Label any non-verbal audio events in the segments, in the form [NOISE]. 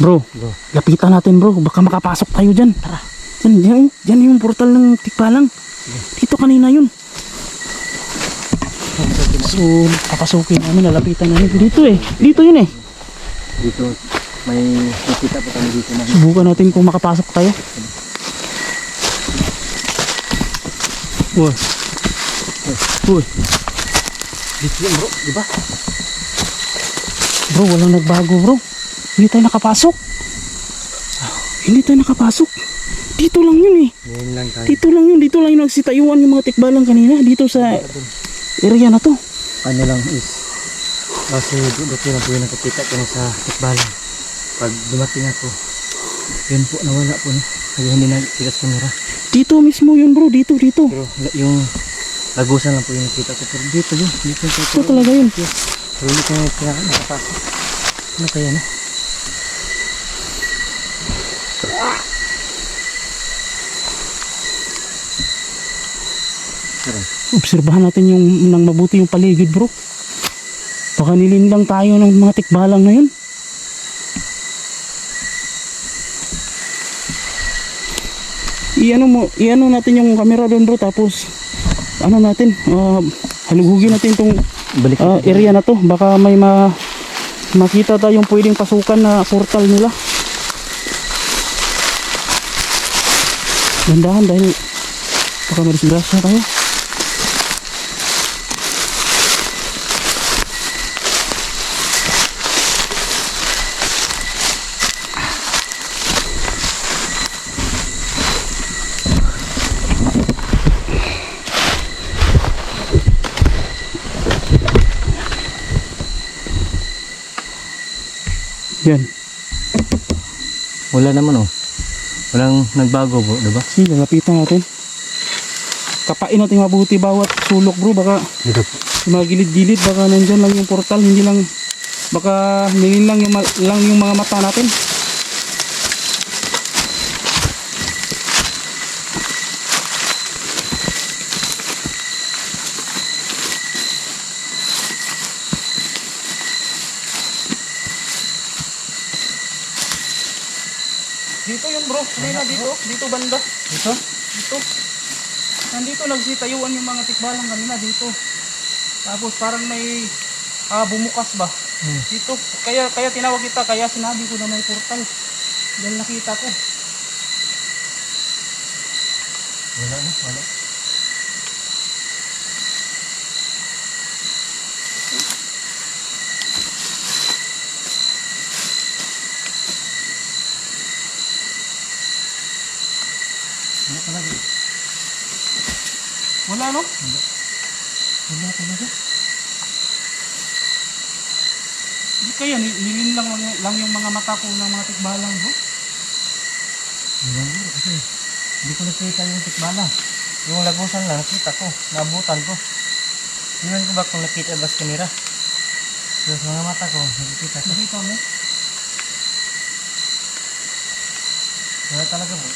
Bro, Bro. lapitan natin bro. Baka makapasok tayo dyan. Tara. Dyan, dyan, dyan yung portal ng tikbalang. Dito kanina yun. So, papasukin namin, lalapitan namin. Dito eh. Dito yun eh. Dito, may nakita po kami dito na Subukan natin kung makapasok tayo. Uy. Uy. Dito yun bro, di ba? Bro, walang nagbago bro. Hindi tayo nakapasok. Hindi tayo nakapasok. Dito lang yun eh. Ngayon lang tayo. Dito lang yun. Dito lang yung nagsitayuan yung mga tikbalang kanina. Dito sa area na to. Ano lang is, kasi dito lang po yung nakikita ko na sa tikbalang. Pag dumating ako, yun po, nawala po no. Kaya hindi nakikita sa camera. Dito mismo yun bro. Dito, dito. Pero yung lagusan lang po yung nakita ko. Pero dito yun, dito yung Ito talaga yun. Pero hindi ko nakapasok. Ano kaya no? Obserbahan natin yung nang mabuti yung paligid bro. Baka nilinlang tayo ng mga tikbalang na yun. Iano mo, iano natin yung camera doon bro tapos ano natin, ah, halugugin natin tong Balik ah, area na to. Baka may ma makita tayong pwedeng pasukan na portal nila. Gandahan dahil baka madisgrasya tayo. Yan. Wala naman oh. Walang nagbago bro, diba? Sige, lapitan natin. Kapain natin mabuti bawat sulok bro. Baka Dito. yung mga gilid-gilid, baka nandyan lang yung portal. Hindi lang, baka nilin lang yung, lang yung mga mata natin. Dito yung bro, hindi na dito, banda. Dito? Dito. Nandito nagsitayuan yung mga tikbalang kanina dito. Tapos parang may ah, bumukas ba? Hmm. Dito. Kaya kaya tinawag kita, kaya sinabi ko na may portal. Dahil nakita ko. Wala? Wala. Wala talaga. Wala no? Wala talaga. Di kaya ni- nilin lang, lang, yung mga mata ko ng mga tikbalang bro. Wala bro, kasi hindi ko nakita yung tikbala. Yung lagusan lang, nakita ko, naabutan ko. Tingnan ko ba kung nakita ba sa kamera? So, sa mga mata ko, nakikita ko. Nakita mo? Wala talaga bro.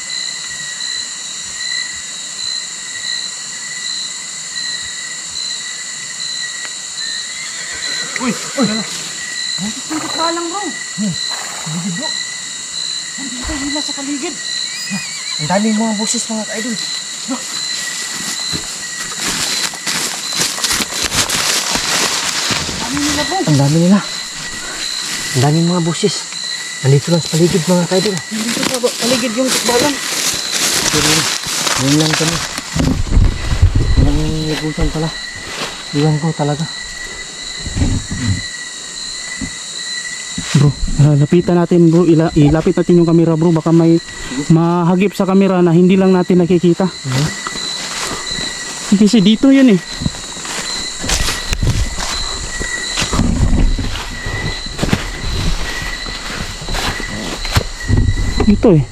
Uy! Uy! Buntis yung tikbalang bro. Hmm, Bigid bro. Nandito sila sa paligid. Ang daming mga boses mga ka-idol. Nila bro? Ang dami nila. Ang daming mga boses. Nandito lang sa paligid mga ka-idol. Nandito sa paligid yung tikbalang. Pero yun lang kami. Walang lagusan pala. Iwan ko talaga. Ah, lapitan natin bro, Ila, ilapit natin yung camera bro, baka may mahagip sa camera na hindi lang natin nakikita. Hmm? Kasi dito yun eh. Dito eh.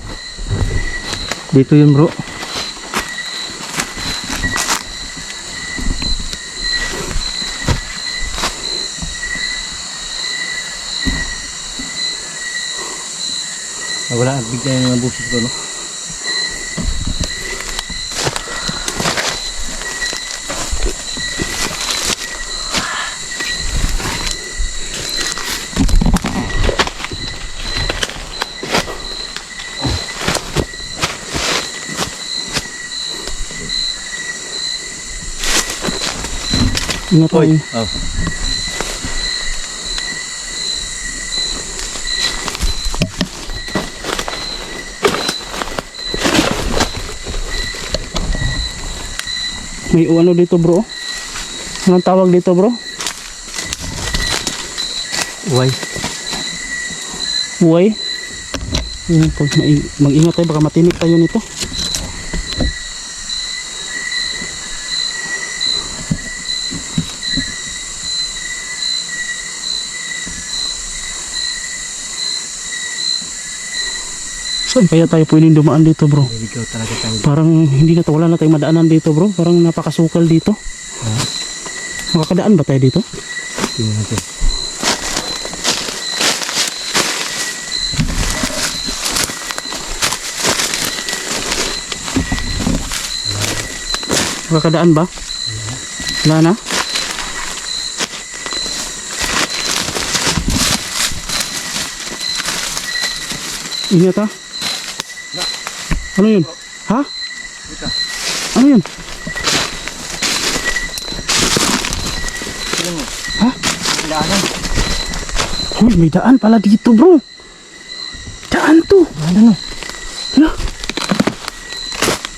Dito yun bro. Nawala at bigla yung mga busit ko, no? Ingat mo yun. Oh. May ano dito bro? Anong tawag dito bro? Pag mai- mag-ingat tayo baka matinik tayo nito. Saan kaya tayo pwedeng dumaan dito bro? Ikaw talaga tayo. Parang hindi na to, wala na tayong madaanan dito bro. Parang napakasukal dito. Makakadaan ba tayo dito? Tingnan natin. Makakadaan ba? Wala na? Ingat ha? Ano yun? Ha? Ano yun? Ha? Daanan. Uy, may daan pala dito bro. Daan to. Ano no? Hala.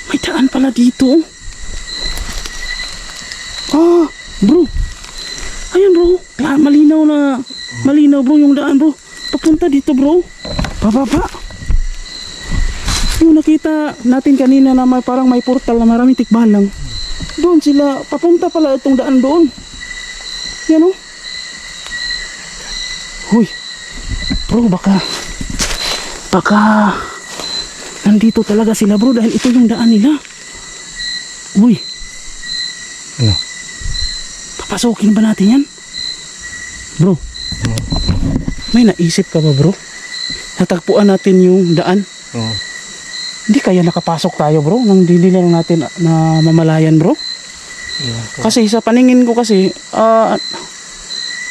May daan pala dito. Ah, bro. Ayan bro. Malinaw na. Malinaw bro yung daan bro. Papunta dito bro. Pababa. Yung nakita natin kanina na may parang may portal na maraming tikbalang. Doon sila. Papunta pala itong daan doon. Yan o. Huy. Bro, baka baka nandito talaga sila bro dahil ito yung daan nila. Uy, Ano? papasukin ba natin yan? Bro, Ano? may naisip ka ba bro? Natagpuan natin yung daan. Oo. Hindi kaya nakapasok tayo bro nang hindi lang natin na mamalayan bro? Kasi sa paningin ko kasi, ah,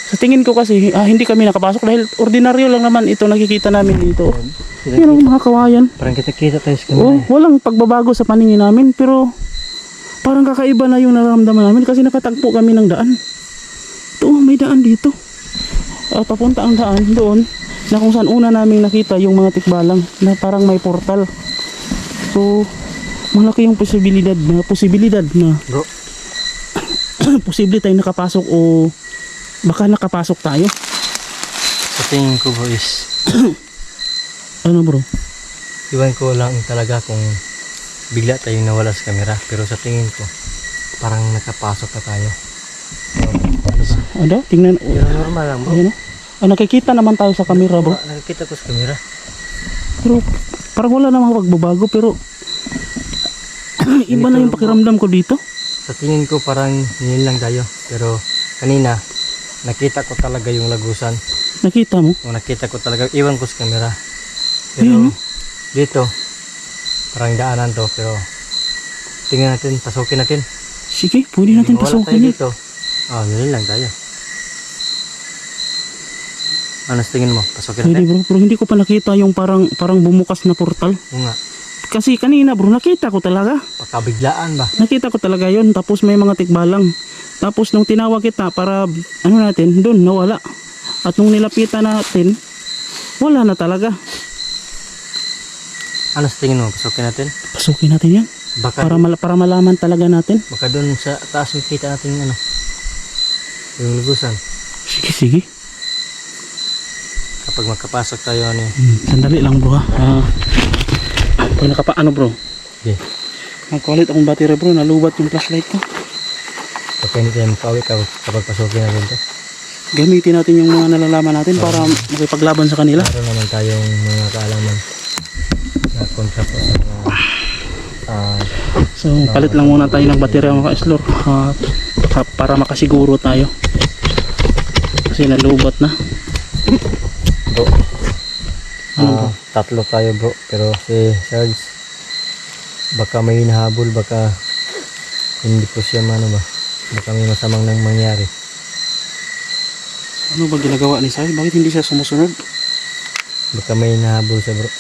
sa tingin ko kasi, ah, hindi kami nakapasok dahil ordinaryo lang naman ito nakikita namin dito. Kita, Yan ang mga kawayan. parang kita-kita tayo sa Oh, kamera. walang pagbabago sa paningin namin pero parang kakaiba na yung nararamdaman namin kasi nakatagpo kami ng daan. Ito, may daan dito. Ah, papunta ang daan doon na kung saan una namin nakita yung mga tikbalang na parang may portal. So, malaki yung posibilidad na posibilidad na Bro, [COUGHS] posible tayong nakapasok o baka nakapasok tayo. sa tingin ko bro is, [COUGHS] Ano bro? iwan ko lang talaga kung bigla tayong nawala sa kamera. Pero sa tingin ko, parang nakapasok na tayo. Ano ba? Ano? Tingnan. Pero normal lang bro. Ayan o. Ah, nakikita naman tayo sa camera bro. Nakikita ko sa kamera. Pero parang wala namang pagbabago pero iba na yung pakiramdam ko dito. Sa tingin ko parang yun lang tayo. Pero kanina, nakita ko talaga yung lagusan. Nakita mo? Kung nakita ko talaga, iwan ko sa camera. Ayun, Pero no? dito, parang daanan to. Pero tingnan natin, pasukin natin. Sige, pwede natin pasukin dito. Oh, yun lang tayo. Ano sa tingin mo? Pasukin Pwede natin? bro, pero hindi ko pa nakita yung parang parang bumukas na portal. Oo nga. Kasi kanina bro, nakita ko talaga. Pagkabiglaan ba? Nakita ko talaga yon tapos may mga tikbalang. Tapos nung tinawag kita para ano natin, doon nawala. At nung nilapitan natin, wala na talaga. Ano sa tingin mo? Pasukin natin? Pasukin natin yan. Baka, Para, mal- para malaman talaga natin. baka doon sa taas kita natin yung ano. Yung lugusan. Sige, sige. Kapag magkapasok tayo yun. Hmm, sandali lang bro ha. Ah, pag nakapa, ano bro? Okay. Nagkulit akong battery bro, nalubat yung flashlight ko. Kapag hindi tayo makawi kapag, pasukin natin to. Gamitin natin yung mga nalalaman natin para makipaglaban sa kanila. Meron naman tayong mga kaalaman na kontra po sa mga ah, So, palit lang muna tayo ng baterya mga ah, pa- para makasiguro tayo. Kasi nalubat na. Bro. Ano Ah, tatlo tayo bro. Pero si Sarge, baka may hinahabol, baka hindi po siya mano ba. Baka may masamang nang mangyari. Ano ba ginagawa ni Sai? Bakit hindi siya sumusunod? Baka may hinahabol siya bro.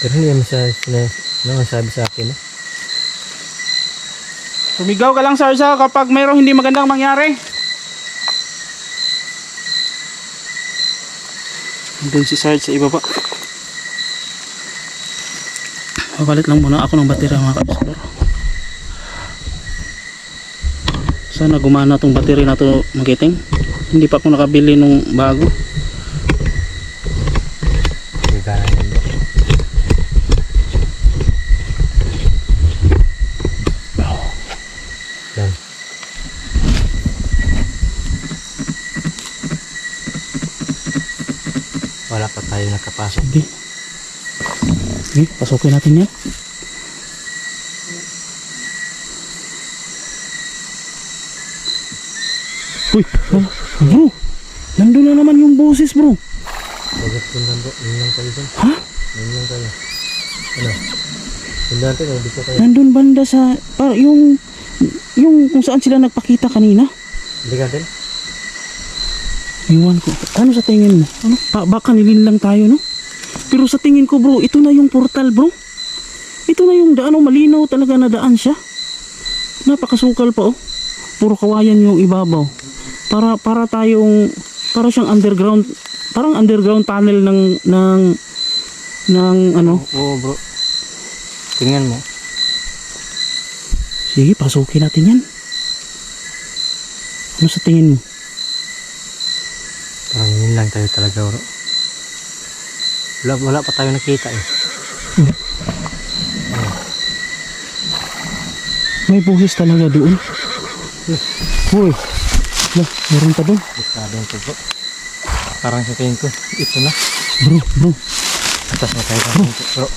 Pero hindi naman siya ano ang sabi sa akin eh. Sumigaw ka lang Sarsa kapag mayroong hindi magandang mangyari. Doon si Sarge sa ibaba. Papalit lang muna ako ng baterya mga ka-explore. Sana gumana tong battery na to magiting. Hindi pa ako nakabili nung bago. Gagana yun bro. Yan. Wala pa tayo nakapasok. Sige. Sige, pasukin natin yan. Uy, ah, bro. Nandun na naman yung boses bro. Bagat pundan bro. Yun lang tayo dyan. Ha? Yun lang tayo. Ano? Nandun banda sa, para yung, yung kung saan sila nagpakita kanina. Hindi natin. Iwan ko. Ano sa tingin mo? Ano? Ba- baka nilin lang tayo, no? Pero sa tingin ko, bro, ito na yung portal, bro. Ito na yung daan, oh, malinaw talaga na daan siya. Napakasukal pa, oh. Puro kawayan yung ibabaw. Para para tayong para siyang underground, parang underground tunnel ng ng ng ano. Oo bro. Tingnan mo. Sige, pasukin natin 'yan. Ano sa tingin mo? Parang yun lang tayo talaga bro. Wala, wala pa tayo nakita eh. May buhis talaga doon. Uy. Lah, meron pa doon. Bukado ito bro. Parang sa tingin ko, ito na. Bro, bro. Atas na tayo tingin bro.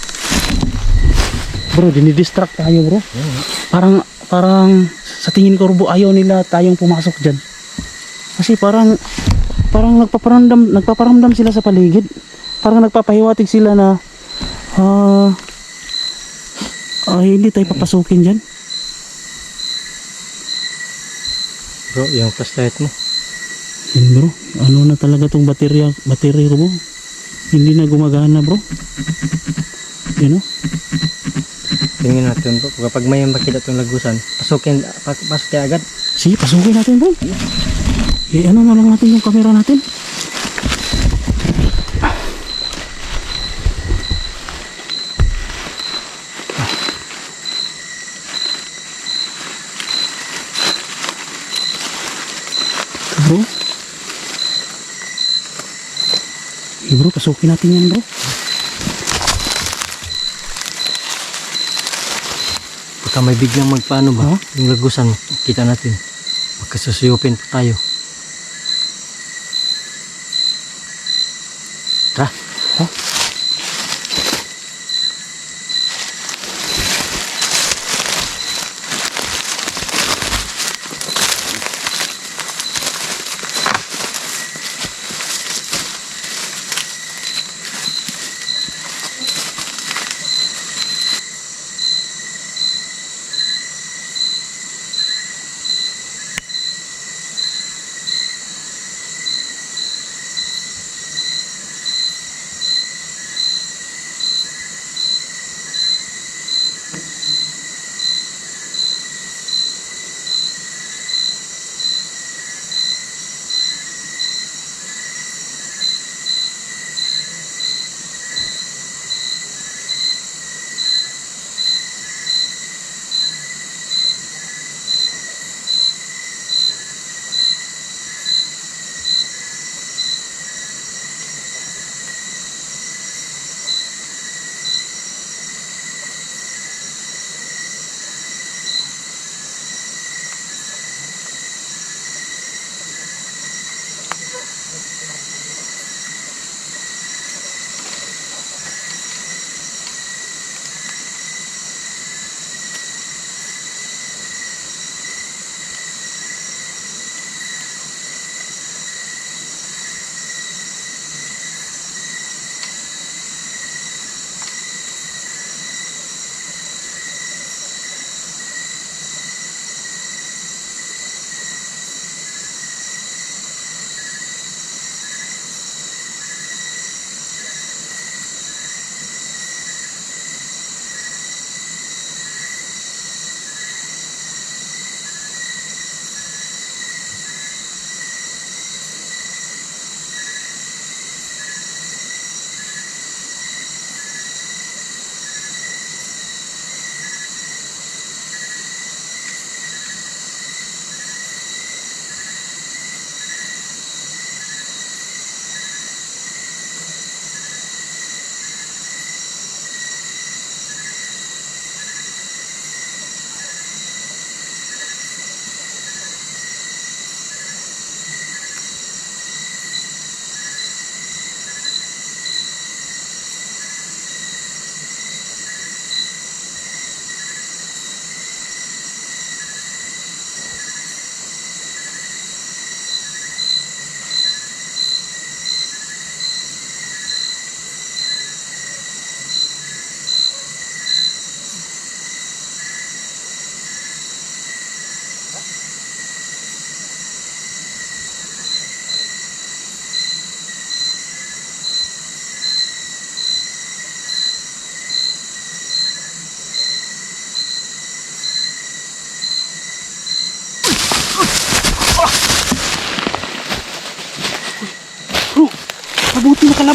Bro, dinidistract tayo bro. Eh. Parang, parang sa tingin ko bro, ayaw nila tayong pumasok dyan. Kasi parang, parang nagpaparamdam, nagpaparamdam sila sa paligid. Parang nagpapahiwatig sila na, ah, ah, hindi tayo papasukin dyan. Bro, yung flashlight mo. Yan bro, ano na talaga tong baterya, baterya ko bro. Hindi na gumagana bro. You know? Tingnan natin bro. Kapag may makita itong lagusan, pasukin, pa, pasok tayo agad. Sige, pasukin natin bro. Eh, ano na lang natin yung camera natin. Bro. Eh bro, pasukin natin yan bro. Baka may biglang magpaano ba? Ha? Yung lagusan, kita natin. Magkasusuyupin pa tayo.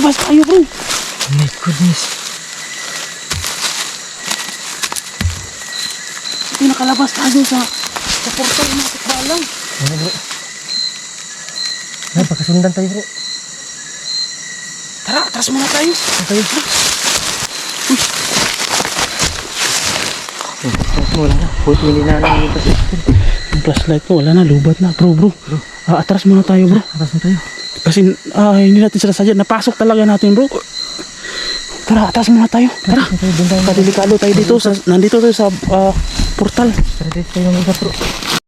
Nakalabas tayo bro. Oh my goodness. Sige, nakalabas tayo sa sa portal ng tikbalang. Ano bro? Ay, pagkasundan tayo bro. Tara, atras muna tayo. Ano tayo? Uy. Oh, wala na. Buti hindi na Yung flashlight ko, wala na, lubat na. Bro, bro. Ah, atras muna tayo bro. Atas na tayo. Kasi ah, hindi natin sila sadya. Napasok talaga natin bro. Tara, atras muna tayo. Tara. Atas. Kadelikado tayo dito. Sa, nandito tayo sa ah, portal. Tara dito tayo isa bro.